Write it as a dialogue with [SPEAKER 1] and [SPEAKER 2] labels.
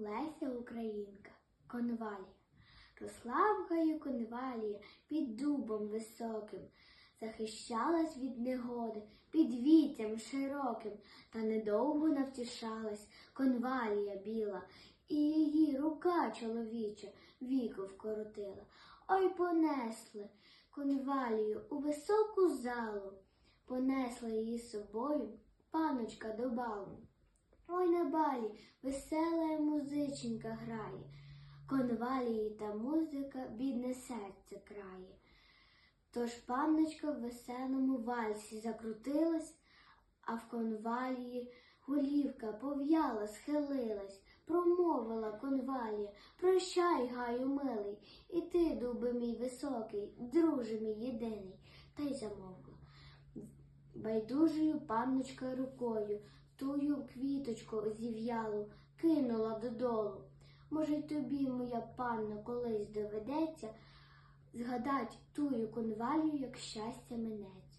[SPEAKER 1] Леся Українка, конвалія. Росла в гаю конвалія під дубом високим, захищалась від негоди під віттям широким, та недовго навтішалась конвалія біла, і її рука чоловіча віку вкоротила. Ой понесли конвалію у високу залу, понесла її собою паночка до балу. Ой на балі весела музиченька грає, конвалії та музика бідне серце крає. Тож панночка в веселому вальсі закрутилась, а в конвалії голівка пов'яла, схилилась, промовила конвалія, прощай, гаю милий, і ти, дуби мій високий, друже мій єдиний, та й замовкла. Байдужою панночка рукою тую квіточку зів'ялу кинула додолу. Може, й тобі, моя панно, колись доведеться згадать тую конвалію, як щастя минеться.